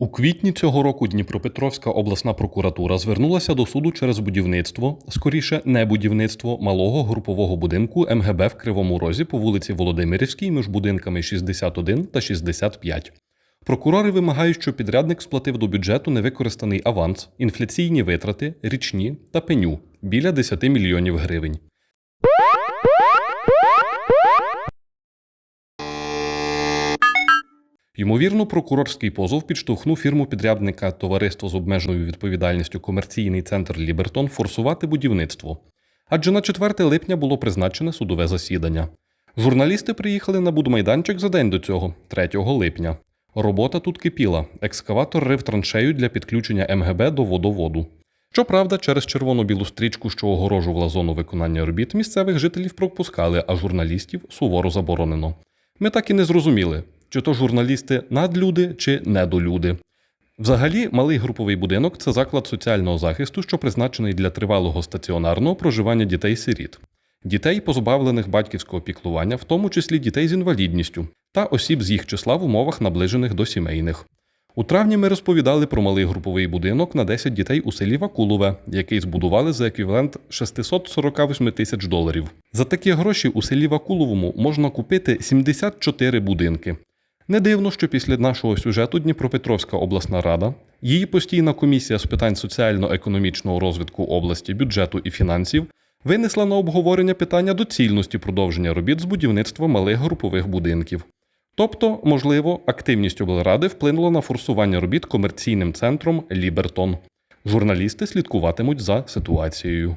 У квітні цього року Дніпропетровська обласна прокуратура звернулася до суду через будівництво, скоріше не будівництво малого групового будинку МГБ в Кривому Розі по вулиці Володимирівській між будинками 61 та 65. Прокурори вимагають, щоб підрядник сплатив до бюджету невикористаний аванс, інфляційні витрати, річні та пеню біля 10 мільйонів гривень. Ймовірно, прокурорський позов підштовхнув фірму підрядника товариство з обмеженою відповідальністю комерційний центр Лібертон форсувати будівництво. Адже на 4 липня було призначене судове засідання. Журналісти приїхали на будмайданчик за день до цього, 3 липня. Робота тут кипіла. Екскаватор рив траншею для підключення МГБ до водоводу. Щоправда, через червоно-білу стрічку, що огорожувала зону виконання робіт, місцевих жителів пропускали, а журналістів суворо заборонено. Ми так і не зрозуміли, чи то журналісти надлюди чи недолюди. Взагалі, малий груповий будинок це заклад соціального захисту, що призначений для тривалого стаціонарного проживання дітей-сиріт, дітей, позбавлених батьківського піклування, в тому числі дітей з інвалідністю, та осіб з їх числа в умовах наближених до сімейних. У травні ми розповідали про малий груповий будинок на 10 дітей у селі Вакулове, який збудували за еквівалент 648 тисяч доларів. За такі гроші у селі Вакуловому можна купити 74 будинки. Не дивно, що після нашого сюжету Дніпропетровська обласна рада, її постійна комісія з питань соціально-економічного розвитку області, бюджету і фінансів винесла на обговорення питання доцільності продовження робіт з будівництва малих групових будинків. Тобто, можливо, активність облради вплинула на форсування робіт комерційним центром Лібертон. Журналісти слідкуватимуть за ситуацією.